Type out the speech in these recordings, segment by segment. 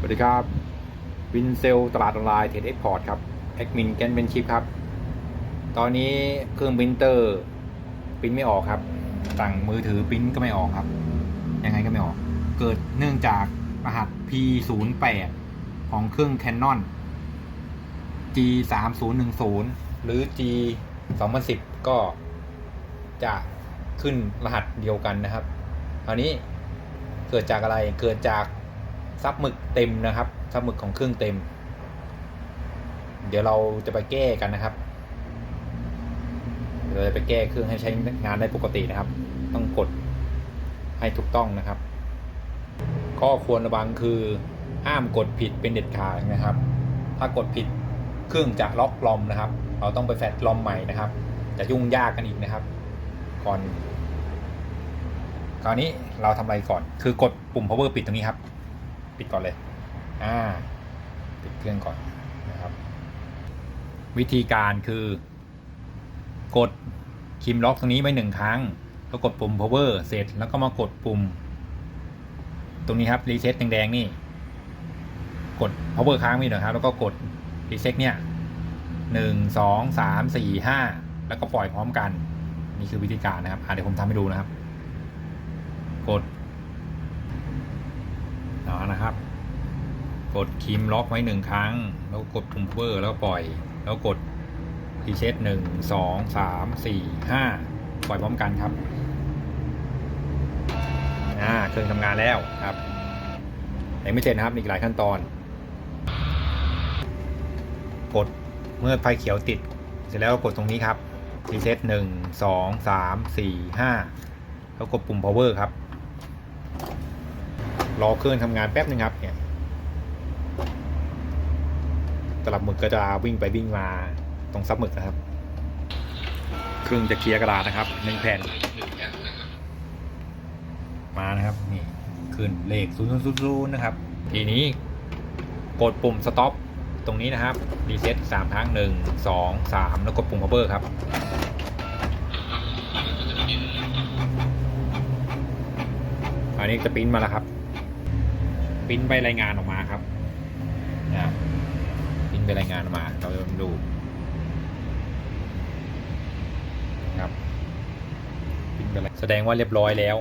สวัสดีครับวินเซลตลาดออนไลน์เทรดเอ็กพอร์ตครับแอดมินแกนเป็นชิปครับ ตอนนี้เครื่องปรินเตอร์ปริ้นไม่ออกครับสั่งมือถือปริ้นก็ไม่ออกครับ ยังไงก็ไม่ออก เกิดเนื่องจากรหัส P08 ของเครื่อง Canon G3010 หรือ G2010 ก็จะขึ้นรหัสเดียวกันนะครับ คราวนี้เกิดจากอะไรเกิดจาก ซับหมึกเต็มนะครับซับหมึกของเครื่องเต็ม เดี๋ยวเราจะไปแก้กันนะครับเราจะไปแก้เครื่องให้ใช้งานได้ปกตินะครับ ต้องกดให้ถูกต้องนะครับ ข้อควรระวังคือห้ามกดผิดเป็นเด็ดขาดนะครับ ถ้ากดผิดเครื่องจะล็อกลอมนะครับ เราต้องไปแฟลชลอมใหม่นะครับจะยุ่งยากกันอีกนะครับ ก่อน คราวนี้เราทำอะไรก่อน คือกดปุ่ม power ปิดตรงนี้ครับ ปิดก่อนเลย อ่า ปิดเครื่องก่อนนะครับ วิธีการคือกดคิมล็อกตรงนี้ไว้หนึ่งครั้ง แล้วกดปุ่ม power เสร็จแล้วก็มากดปุ่ม ตรงนี้ครับ reset แดงๆนี่ กด power ค้างไว้หน่อยครับ แล้วก็กด reset เนี่ยหนึ่งสองสามสี่ห้าแล้วก็ปล่อยพร้อมกัน นี่คือวิธีการนะครับเดี๋ยวผมทำให้ดูนะครับ กด เอานะครับ กดคีมล็อกไว้หนึ่งครั้ง แล้วกดปุ่มเวอร์แล้วปล่อย แล้วกดรีเซ็ตหนึ่งสองสามสี่ห้าปล่อยพร้อมกันครับอ่าเครื่องทำงานแล้วครับยังไม่เสร็จนะครับมีอีกหลายขั้นตอน กดเมื่อไฟเขียวติด เสร็จแล้วก็กดตรงนี้ครับรีเซ็ตหนึ่งสองสามสี่ห้าแล้วกดปุ่ม power ครับ รอเครื่องทำงานแป๊บนึงครับเนี่ยตลับหมึกก็จะวิ่งไปวิ่งมาตรงซับหมึกนะครับ เครื่องจะเคลียร์กระดาษนะครับหนึ่งแผ่น มานะครับนี่ขึ้นเลขศูนย์ศูนย์ศูนย์นะครับ ทีนี้กดปุ่ม stop ตรงนี้นะครับรีเซ็ตสามครั้งหนึ่งสองสามแล้วกดปุ่ม power ครับอันนี้จะปิ้นมาแล้วครับ ปริ้นใบรายงานออกมาครับนะปริ้นใบรายงานออกมา เราจะดูครับปริ้นใบรายแสดงว่าเรียบร้อยแล้ว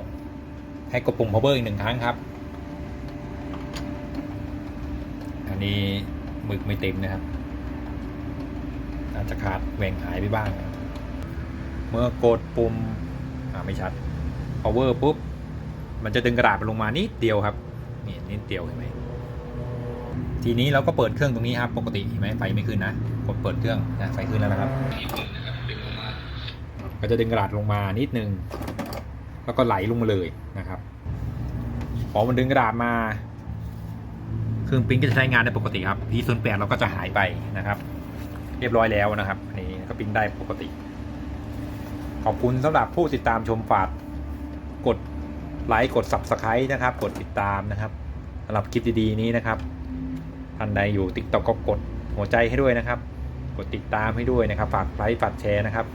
ให้กดปุ่ม power อีกหนึ่งครั้งครับ อันนี้หมึกไม่เต็มนะครับ อาจจะขาดแหว่งหายไปบ้างนะครับเมื่อกดปุ่ม อ่าไม่ชัด power ปุ๊บ มันจะดึงกระดาษลงมานิดเดียวครับ นี่นิดเดียวเห็นไหมทีนี้เราก็เปิดเครื่องตรงนี้ครับ ปกติเห็นไหมไฟไม่ขึ้นนะกดเปิดเครื่องนะไฟขึ้นแล้วนะครับก็จะดึงกระดาษลงมานิดนึง แล้วก็ไหลลงมาเลยนะครับพอมันดึงกระดาษมา เครื่องปิ้นก็จะใช้งานได้ปกติครับ P08 เราก็จะหายไปนะครับ เรียบร้อยแล้วนะครับอันนี้ก็ปิ้นได้ปกติ ขอบคุณสำหรับผู้ติดตามชมฝากกด ไลค์กด Subscribe นะครับ กดติดตามนะครับสำหรับคลิปดีๆนี้นะครับท่านใดอยู่ติ๊กต็อก็กดหัวใจให้ด้วยนะครับ กดติดตามให้ด้วยนะครับ ฝากไลค์ฝากแชร์นะครับ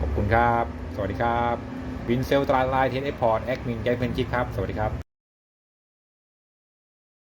ขอบคุณครับ สวัสดีครับวินเซลตราไลน์เทนเอพอร์ตแอคมินแจ็คเพนชิกครับ สวัสดีครับ